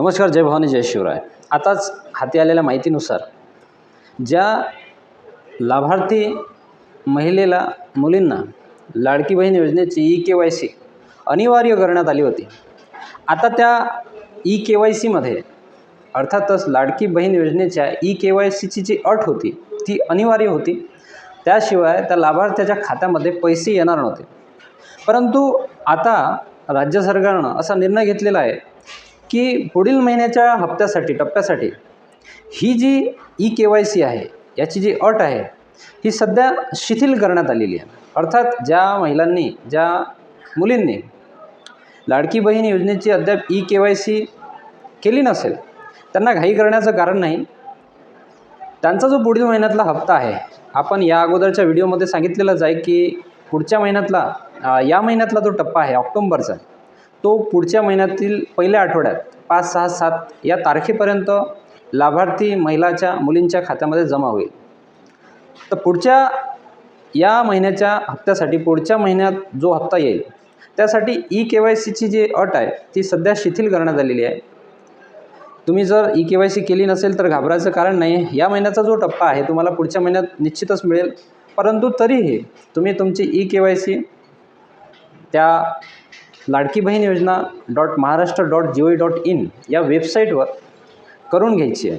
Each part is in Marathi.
नमस्कार जय भवानी जय शिवराय. आताच हाती आलेल्या माहितीनुसार ज्या लाभार्थी महिलेला मुलींना लाडकी बहीण योजनेची ई के वाय सी अनिवार्य करण्यात आली होती आता त्या ई के वाय सीमध्ये अर्थातच लाडकी बहीण योजनेच्या ई के वाय सीची जी अट होती ती अनिवार्य होती. त्याशिवाय त्या लाभार्थ्याच्या खात्यामध्ये पैसे येणार नव्हते. परंतु आता राज्य सरकारनं असा निर्णय घेतलेला आहे की पुढील महिन्याच्या हप्त्यासाठी टप्प्यासाठी ही जी ई के वाय सी आहे याची जी अट आहे ही सध्या शिथिल करण्यात आलेली आहे. अर्थात ज्या महिलांनी ज्या मुलींनी लाडकी बहीण योजनेची अद्याप ई के वाय सी केली नसेल त्यांना घाई करण्याचं कारण नाही. त्यांचा जो पुढील महिन्यातला हप्ता आहे आपण या अगोदरच्या व्हिडिओमध्ये सांगितलेलंच आहे की पुढच्या महिन्यातला या महिन्यातला जो टप्पा आहे ऑक्टोंबरचा तो पुढच्या महिन्यातील पहिल्या आठवड्यात पाच सहा सात या तारखेपर्यंत लाभार्थी महिलाच्या मुलींच्या खात्यामध्ये जमा होईल. तर पुढच्या या महिन्याच्या हप्त्यासाठी पुढच्या महिन्यात जो हप्ता येईल त्यासाठी ई के वाय सीची जी अट आहे ती सध्या शिथिल करण्यात आलेली आहे. तुम्ही जर ई के वाय सी केली नसेल तर घाबरायचं कारण नाही. या महिन्याचा जो टप्पा आहे तुम्हाला पुढच्या महिन्यात निश्चितच मिळेल. परंतु तरीही तुम्ही तुमची ई के वाय सी त्या Ladki Bahin Yojana dot Maharashtra dot G O dot in या वेबसाईटवर करून घ्यायची आहे.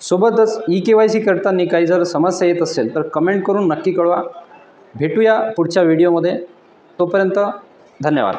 सोबतच ई के वाय सी करताना काही जर समस्या येत असेल तर कमेंट करून नक्की कळवा. भेटूया पुढच्या व्हिडिओमध्ये. तोपर्यंत धन्यवाद.